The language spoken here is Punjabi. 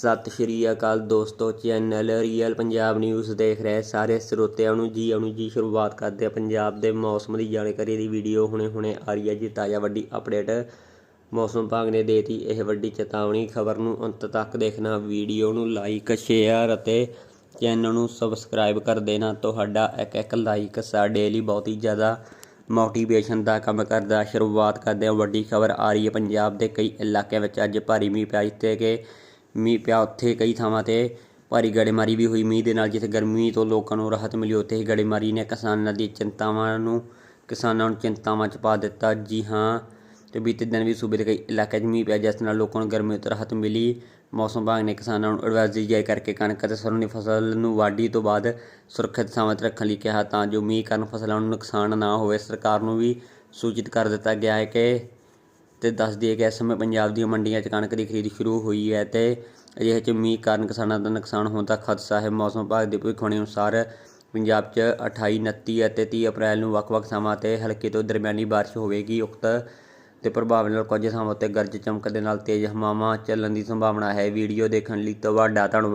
ਸਤਿ ਸ਼੍ਰੀ ਅਕਾਲ ਦੋਸਤੋ, ਚੈਨਲ ਰੀਅਲ ਪੰਜਾਬ ਨਿਊਜ਼ ਦੇਖ ਰਹੇ ਸਾਰੇ ਸਰੋਤਿਆਂ ਨੂੰ ਜੀ ਆਉਣੀ ਜੀ, ਸ਼ੁਰੂਆਤ ਕਰਦੇ ਆ ਪੰਜਾਬ ਦੇ ਮੌਸਮ ਦੀ ਜਾਣਕਾਰੀ ਦੀ ਵੀਡੀਓ ਹੁਣੇ ਹੁਣੇ ਆ ਰਹੀ ਹੈ ਜੀ, ਤਾਜ਼ਾ ਵੱਡੀ ਅਪਡੇਟ ਮੌਸਮ ਵਿਭਾਗ ਨੇ ਦੇਤੀ। ਇਹ ਵੱਡੀ ਚੇਤਾਵਨੀ, ਖਬਰ ਨੂੰ ਅੰਤ ਤੱਕ ਦੇਖਣਾ, ਵੀਡੀਓ ਨੂੰ ਲਾਈਕ ਸ਼ੇਅਰ ਅਤੇ ਚੈਨਲ ਨੂੰ ਸਬਸਕ੍ਰਾਈਬ ਕਰ ਦੇਣਾ। ਤੁਹਾਡਾ ਇੱਕ ਇੱਕ ਲਾਈਕ ਸਾਡੇ ਲਈ ਬਹੁਤ ਹੀ ਜ਼ਿਆਦਾ ਮੋਟੀਵੇਸ਼ਨ ਦਾ ਕੰਮ ਕਰਦਾ। ਸ਼ੁਰੂਆਤ ਕਰਦੇ ਹਾਂ ਵੱਡੀ ਖਬਰ ਆ ਰਹੀ ਹੈ ਪੰਜਾਬ ਦੇ ਕਈ ਇਲਾਕਿਆਂ ਵਿੱਚ ਅੱਜ ਭਾਰੀ ਮੀਂਹ ਪਿਆ, ਜਿੱਥੇ ਕਿ ਮੀਂਹ ਪਿਆ ਉੱਥੇ ਕਈ ਥਾਵਾਂ ਤੇ, ਭਾਰੀ ਗੜੇਮਾਰੀ ਵੀ ਹੋਈ ਮੀਂਹ ਦੇ ਨਾਲ, ਜਿੱਥੇ ਗਰਮੀ ਤੋਂ ਲੋਕਾਂ ਨੂੰ ਰਾਹਤ ਮਿਲੀ, ਉੱਥੇ ਹੀ ਗੜੇਮਾਰੀ ਨੇ ਕਿਸਾਨਾਂ ਦੀ ਚਿੰਤਾਵਾਂ ਨੂੰ, ਕਿਸਾਨਾਂ ਨੂੰ ਚਿੰਤਾਵਾਂ 'ਚ ਪਾ ਦਿੱਤਾ। ਜੀ ਹਾਂ, ਤੇ ਬੀਤੇ ਦਿਨ ਵੀ ਸੂਬੇ ਦੇ ਕਈ ਇਲਾਕਿਆਂ 'ਚ ਮੀਂਹ ਪਿਆ, ਜਿਸ ਨਾਲ ਲੋਕਾਂ ਨੂੰ ਗਰਮੀ ਤੋਂ ਰਾਹਤ ਮਿਲੀ। ਮੌਸਮ ਵਿਭਾਗ ਨੇ ਕਿਸਾਨਾਂ ਨੂੰ ਐਡਵਾਈਜ਼ਰੀ ਜਾਰੀ ਕਰਕੇ ਕਣਕ ਅਤੇ ਸਰੋਂ ਦੀ ਫਸਲ ਨੂੰ ਵਾਢੀ ਤੋਂ ਬਾਅਦ ਸੁਰੱਖਿਅਤ ਥਾਵਾਂ 'ਤੇ ਰੱਖਣ ਲਈ ਕਿਹਾ ਤਾਂ ਜੋ ਮੀਂਹ ਕਾਰਨ ਫਸਲਾਂ ਨੂੰ ਨੁਕਸਾਨ ਨਾ ਹੋਵੇ। ਸਰਕਾਰ ਨੂੰ ਵੀ ਸੂਚਿਤ ਕਰ ਦਿੱਤਾ ਗਿਆ ਹੈ ਕਿ ਤੇ ਦੱਸ ਦਈਏ ਕਿ ਇਸ ਸਮੇਂ ਪੰਜਾਬ ਦੀਆਂ ਮੰਡੀਆਂ 'ਚ ਕਣਕ ਦੀ ਖਰੀਦ ਸ਼ੁਰੂ ਹੋਈ ਹੈ ਤੇ ਅਜਿਹੇ 'ਚ ਮੀਂਹ ਕਾਰਨ ਕਿਸਾਨਾਂ ਦਾ ਨੁਕਸਾਨ ਹੋਣ ਦਾ ਖਦਸ਼ਾ ਹੈ। ਮੌਸਮ ਵਿਭਾਗ ਦੀ ਭਵਿੱਖਬਾਣੀ ਅਨੁਸਾਰ ਪੰਜਾਬ 'ਚ 28 29 ਅਤੇ 30 ਅਪ੍ਰੈਲ ਨੂੰ ਵੱਖ-ਵੱਖ ਥਾਵਾਂ ਤੇ ਹਲਕੀ ਤੋਂ ਦਰਮਿਆਨੀ ਬਾਰਿਸ਼ ਹੋਵੇਗੀ। ਉਕਤ ਦੇ ਪ੍ਰਭਾਵ ਨਾਲ ਕੁਝ ਥਾਵਾਂ ਉੱਤੇ ਗਰਜ ਚਮਕ ਦੇ ਨਾਲ ਤੇਜ਼ ਹਵਾਵਾਂ ਚੱਲਣ ਦੀ ਸੰਭਾਵਨਾ ਹੈ। ਵੀਡੀਓ ਦੇਖਣ ਲਈ ਤੁਹਾਡਾ ਧੰਨਵਾਦ।